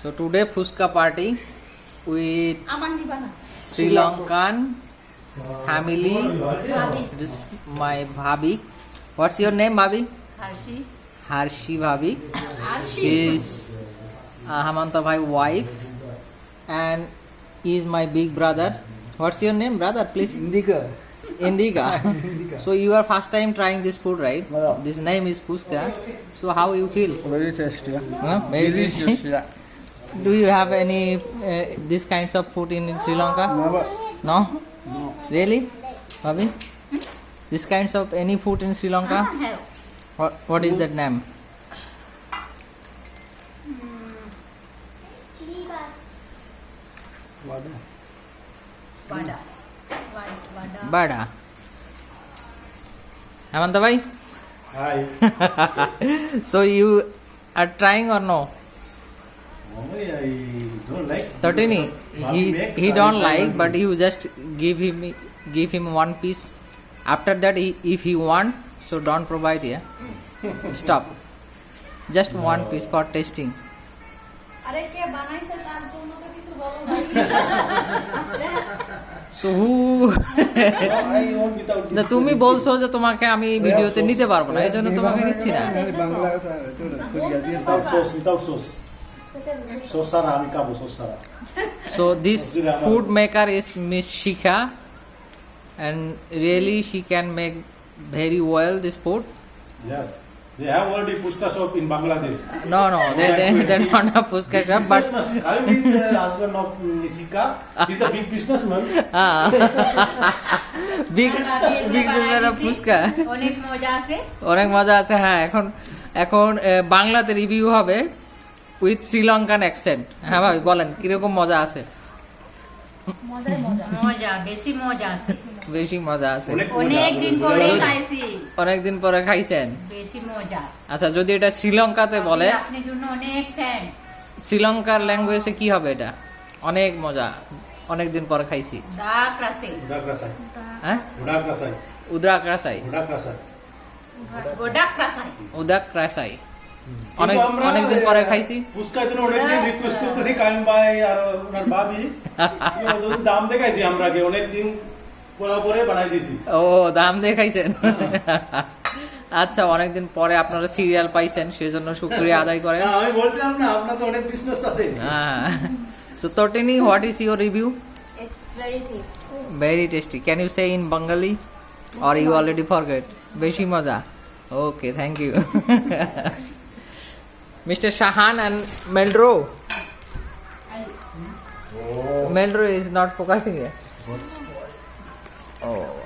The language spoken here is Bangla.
So today Fuska party with Sri Lankan family. This my Bhabi. What's your name, Bhabi? Harshi. Harshi Bhabi. Harshi is uh, Hamanta wife and is my big brother. What's your name, brother? Please. Indika. Indika. so you are first time trying this food, right? This name is Puska. So how you feel? Very tasty. Huh? Very tasty. Do you have any uh, these kinds of food in Sri Lanka? Never. No? No. Really? Bobby? Hmm? These kinds of any food in Sri Lanka? I have. What, what is that name? Hmm. Vada. Vada. Vada. Vada. Hi. so you are trying or no? Normally I don't like. Certainly, Bhabi he makes, he I don't try like, and but do. you just give him give him one piece. After that, he, if he want, so don't provide. Yeah, stop. Just one piece for tasting. আরে কে বানাইছে তার জন্য তো কিছু বলো ভাই So who? I want without না this. তুমি বলছো যে তোমাকে আমি এই ভিডিওতে নিতে পারবো না এই জন্য তোমাকে নিচ্ছি না So this food maker is Miss Shikha, and really she can make very well this food. Yes. They have already Pushka shop in Bangladesh. No, no, they they they're not a pushka shop, but Businessman. Karim is the husband of Nishika. He's the big businessman. ah, big big super দিছি। ফুচকা অনেক মজা আছে অনেক মজা আছে হ্যাঁ এখন এখন বাংলাতে রিভিউ হবে উইথ শ্রীলঙ্কান অ্যাকসেন্ট হ্যাঁ ভাই বলেন কীরকম মজা আছে? মজাই মজা। মজা বেশি মজা আছে। বেশি অনেক অনেক দিন পরে খাইছি। অনেকদিন পরে খাইছেন? বেশি মজা। আচ্ছা যদি এটা শ্রীলঙ্কাতে বলে আপনার জন্য অনেক থ্যাঙ্কস শ্রীলঙ্কার ল্যাঙ্গুয়েজে কি হবে এটা? অনেক মজা। অনেকদিন পরে খাইছি। ডাক রাসে Budak হ্যাঁ অনেক পরে খাইছি। ফুচকার জন্য অনেকদিন রিকোয়েস্ট করতেছি কাইম ভাই আর ওনার ভাবি। দাম দেখাইছি আমরা আগে অনেকদিন বলার পরে বানাই দিয়েছি। ও দাম দিয়ে খাইছেন আচ্ছা অনেকদিন পরে আপনারা সিরিয়াল পাইছেন সেজন্য শুক্রিয়া আদায় করেন। আমি বলছিলাম না আপনার তো অনেক বিজনেস আছে। হ্যাঁ। So Tatini what is your review it's very tasty very tasty can you say in Bangali or you already forget বেশি মজা okay thank you Mr. Shahan and Melro. Oh. Melro is not focusing here. Oh.